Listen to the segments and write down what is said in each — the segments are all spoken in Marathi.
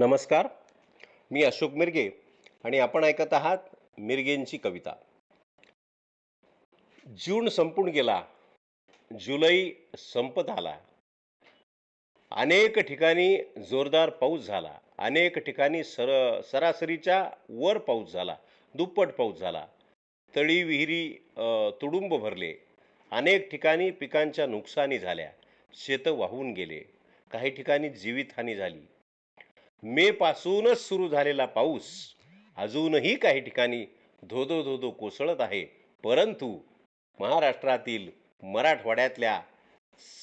नमस्कार. मी अशोक मिरगे आणि आपण ऐकत आहात मिरगेंची कविता. जून संपून गेला जुलै संपत आला. अनेक ठिकाणी जोरदार पाऊस झाला. अनेक ठिकाणी सर सरासरीच्या वर पाऊस झाला दुप्पट पाऊस झाला. तळी विहिरी तुडुंब भरले. अनेक ठिकाणी पिकांच्या नुकसानी झाल्या. शेतं वाहून गेले. काही ठिकाणी जीवितहानी झाली. मे पासूनच सुरू झालेला पाऊस अजूनही काही ठिकाणी धोधो धोधो कोसळत आहे. परंतु महाराष्ट्रातील मराठवाड्यातल्या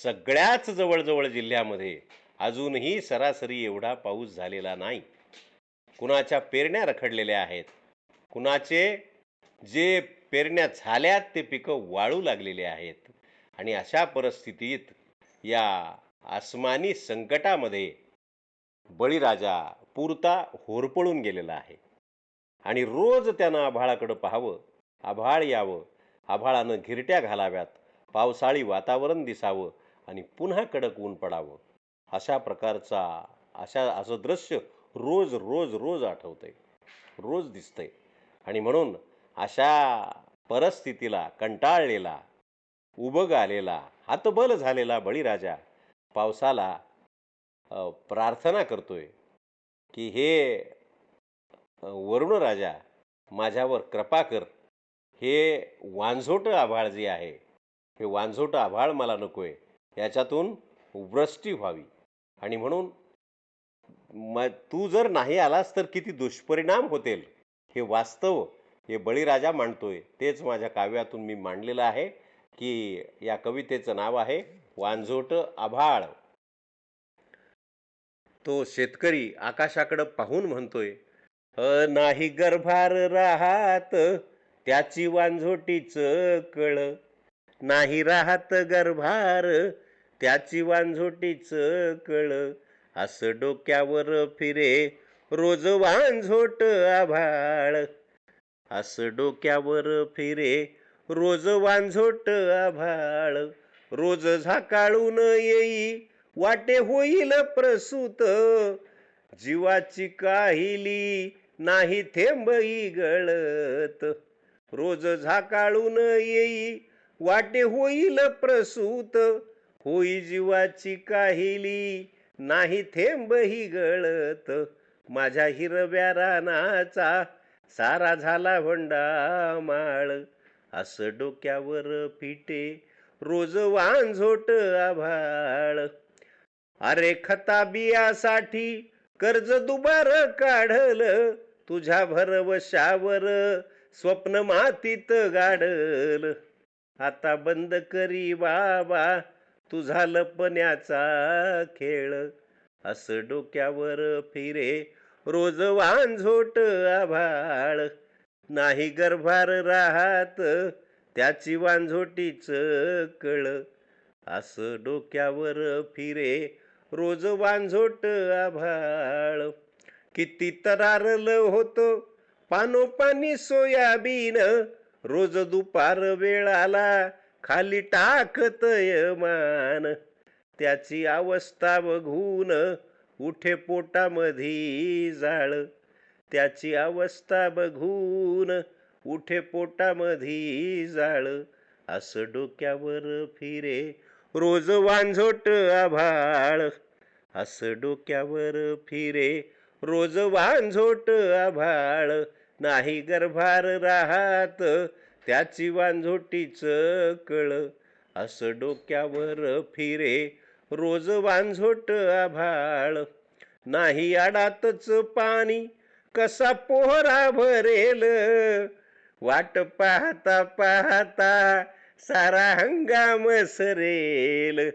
सगळ्याच जवळजवळ जिल्ह्यामध्ये अजूनही सरासरी एवढा पाऊस झालेला नाही. कुणाच्या पेरण्या रखडलेल्या आहेत? कुणाचे जे पेरण्या झाल्यात ते पिकं वाळू लागलेले आहेत? आणि अशा परिस्थितीत या आसमानी संकटामध्ये बळीराजा पुरता होरपळून गेलेला आहे. आणि रोज त्यानं आभाळाकडं पाहावं आभाळ यावं आभाळानं घिरट्या घालाव्यात पावसाळी वातावरण दिसावं आणि पुन्हा कडक ऊन पडावं. अशा प्रकारचा अशा असं दृश्य रोज रोज रोज आठवतंय. रोज दिसतंय. आणि म्हणून अशा परिस्थितीला कंटाळलेला उबग आलेला हातबल झालेला बळीराजा पावसाला प्रार्थना करतोय की हे अ, वरुणराजा माझ्यावर कृपा कर. हे वांझोटं आभाळ जे आहे हे वांझोटं आभाळ मला नकोय. याच्यातून वृष्टी व्हावी. आणि म्हणून म तू जर नाही आलास तर किती दुष्परिणाम होतील. हे वास्तव हे बळीराजा मांडतोय. तेच माझ्या काव्यातून मी मांडलेलं आहे की या कवितेचं नाव आहे वांझोटं आभाळ. तो शेतकरी आकाशाकडं पाहून म्हणतोय "अ, नाही गर्भार राहात त्याची वांझोटीच कळ. नाही राहत गर्भार त्याची वांझोटीच कळ. असं डोक्यावर फिरे रोज वांझोट आभाळ. असं डोक्यावर फिरे रोज वांझोट आभाळ. रोज झाकाळून येई वाटे होईल प्रसूत. जीवाची काहिली नाही थेंब गळत. रोज झाकाळून येई वाटे होईल प्रसूत. होई जीवाची काहिली नाही थेंबही गळत. माझ्या हिरव्या रानाचा सारा झाला भंडा माळ असं डोक्यावर फिटे रोज वांझोट आभाळ. अरे खता बियासाठी कर्ज दुबार काढल तुझ्या भरवशावर स्वप्न मातीत गाडल. आता बंद करी बाबा तुझा लपण्याचा खेळ. असं डोक्यावर फिरे रोज वांझोट आभाळ. नाही गर्भार राहात त्याची वांझोटीच कळ. असं डोक्यावर फिरे रोज वांझोट आभाळ. किती तरारलं होतं पानोपानी सोयाबीन. रोज दुपार वेळाला खाली टाकत मान. त्याची अवस्था बघून उठे पोटामधी जाळ. त्याची अवस्था बघून उठे पोटामधी जाळ. असं डोक्यावर फिरे रोज वांझोट आभाळ. असं डोक्यावर फिरे रोज वांझोट आभाळ. नाही गर्भार राहात त्याची वांझोटीच कळ. असं डोक्यावर फिरे रोज वांझोट आभाळ. नाही आडातच पाणी कसा पोहरा भरेल? वाट पाहता पाहता सारा हंगाम सरेल.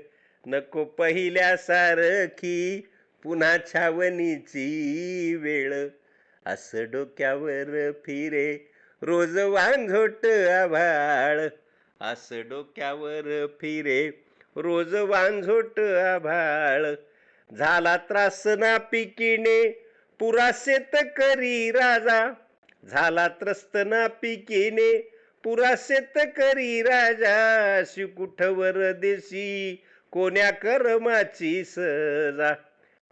नको पहिल्या सारखी पुन्हा छावणीची वेळ. असं डोक्यावर फिरे रोज वांझोट आभाळ. असं डोक्यावर फिरे रोज वांझोट आभाळ. झाला त्रास ना पिकीने पुरासेत करी राजा. झाला त्रस्त ना पिकीने पुरासेत करी राजा. शिकुठवर देशी कोण्या कर्माची सजा?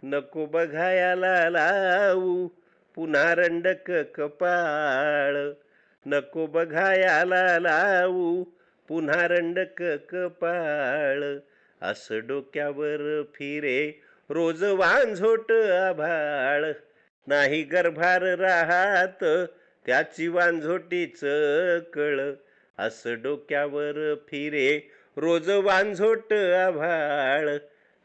नको बघायला लावू पुन्हा रंडक कपाळ. नको बघायला लावू पुन्हा रंडक कपाळ. असं डोक्यावर फिरे रोज वांझोट आभाळ. नाही गर्भार राहात त्याची वांझोटीच कळ. असं डोक्यावर फिरे रोज वांझोट आभाळ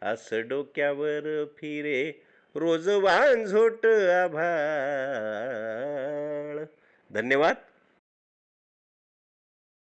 असं डोक्यावर फिरे. रोज वांझोट आभाळ. धन्यवाद.